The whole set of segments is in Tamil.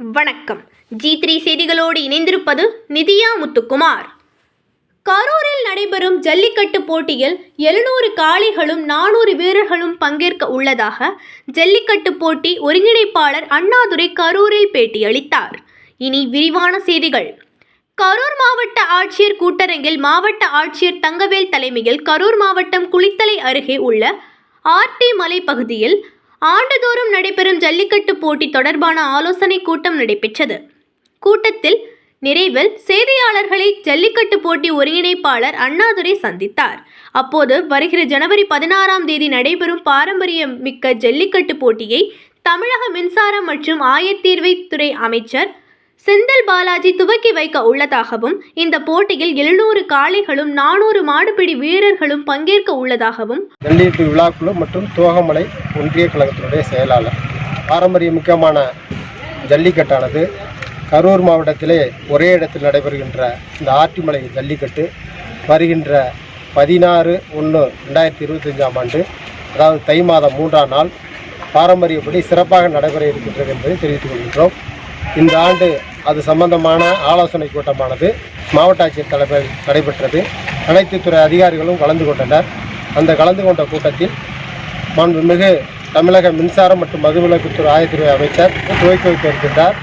வணக்கம். ஜி த்ரீ செய்திகளோடு இணைந்திருப்பது நிதியா முத்துக்குமார். கரூரில் நடைபெறும் ஜல்லிக்கட்டு போட்டியில் எழுநூறு காளைகளும் நானூறு வீரர்களும் பங்கேற்க உள்ளதாக ஜல்லிக்கட்டு போட்டி ஒருங்கிணைப்பாளர் அண்ணாதுரை கரூரில் பேட்டியளித்தார். இனி விரிவான செய்திகள். கரூர் மாவட்ட ஆட்சியர் கூட்டரங்கில் மாவட்ட ஆட்சியர் தங்கவேல் தலைமையில் கரூர் மாவட்டம் குளித்தலை அருகே உள்ள ஆர்டி மலை பகுதியில் ஆண்டுதோறும் நடைபெறும் ஜல்லிக்கட்டு போட்டி தொடர்பான ஆலோசனை கூட்டம் நடைபெற்றது. கூட்டத்தில் நிறைவில் செய்தியாளர்களை ஜல்லிக்கட்டு போட்டி ஒருங்கிணைப்பாளர் அண்ணாதுரை சந்தித்தார். அப்போது வருகிற ஜனவரி பதினாறாம் தேதி நடைபெறும் பாரம்பரியம் மிக்க ஜல்லிக்கட்டு போட்டியை தமிழக மின்சாரம் மற்றும் ஆயத்தீர்வைத்துறை அமைச்சர் செந்தில் பாலாஜி துவக்கி வைக்க உள்ளதாகவும் இந்த போட்டியில் எழுநூறு காளைகளும் நானூறு மாடுபிடி வீரர்களும் பங்கேற்க உள்ளதாகவும் ஜல்லிக்கட்டு விழாக்குழு மற்றும் தோகமலை ஒன்றிய கழகத்தினுடைய செயலாளர். பாரம்பரியமிக்கமான ஜல்லிக்கட்டானது கரூர் மாவட்டத்திலே ஒரே இடத்தில் நடைபெறுகின்ற இந்த ஆற்றிமலை ஜல்லிக்கட்டு வருகின்ற பதினாறு ஒன்று ரெண்டாயிரத்தி இருபத்தஞ்சாம் ஆண்டு அதாவது தை மாதம் மூன்றாம் நாள் பாரம்பரியப்படி சிறப்பாக நடைபெற இருக்கின்றது என்பதை தெரிவித்துக் கொள்கின்றோம். இந்த ஆண்டு அது சம்பந்தமான ஆலோசனை கூட்டமானது மாவட்ட ஆட்சியர் தலைமையில் நடைபெற்றது. அனைத்து துறை அதிகாரிகளும் கலந்து கொண்டனர். அந்த கலந்து கொண்ட கூட்டத்தில் மாண்புமிகு தமிழக மின்சாரம் மற்றும் மதுவிலக்குத்துறை ஆயத்துறை அமைச்சர் துவக்கி வைக்க இருக்கின்றார்.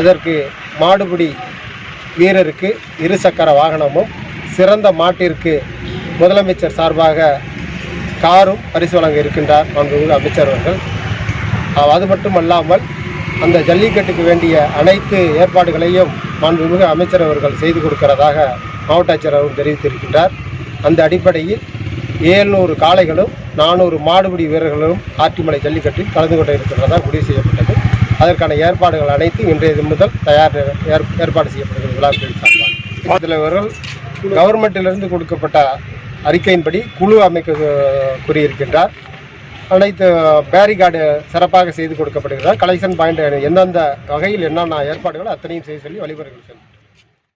அதற்கு மாடுபிடி வீரருக்கு இருசக்கர வாகனமும் சிறந்த மாட்டிற்கு முதலமைச்சர் சார்பாக காரும் பரிசு வழங்க இருக்கின்றார் மாண்புமிகு அமைச்சர் அவர்கள். அது மட்டுமல்லாமல் அந்த ஜல்லிக்கட்டுக்கு வேண்டிய அனைத்து ஏற்பாடுகளையும் மாண்புமிகு அமைச்சர் அவர்கள் செய்து கொடுக்கிறதாக மாவட்ட ஆட்சியர் அவர்கள் தெரிவித்திருக்கின்றார். அந்த அடிப்படையில் ஏழ்நூறு காளைகளும் நானூறு மாடுபிடி வீரர்களும் ஆற்றிமலை ஜல்லிக்கட்டில் கலந்து கொண்டு இருக்கிறதா முடிவு செய்யப்பட்டது. அதற்கான ஏற்பாடுகள் அனைத்தும் இன்றைய முதல் தயார் ஏற்- ஏற்பாடு செய்யப்படுகிறது விழாக்கள் சார்பாக. தலைவர்கள் கவர்மெண்ட்டிலிருந்து கொடுக்கப்பட்ட அறிக்கையின்படி குழு அமைக்க கூறியிருக்கின்றார். அனைத்து பேரிகார்டு சிறப்பாக செய்து கொடுக்கப்படுகிறார் கலெக்ஷன் பாயிண்ட் எந்தெந்த வகையில் என்னென்ன ஏற்பாடுகளோ அத்தனையும் செய்ய சொல்லி வழிபடுகிறேன்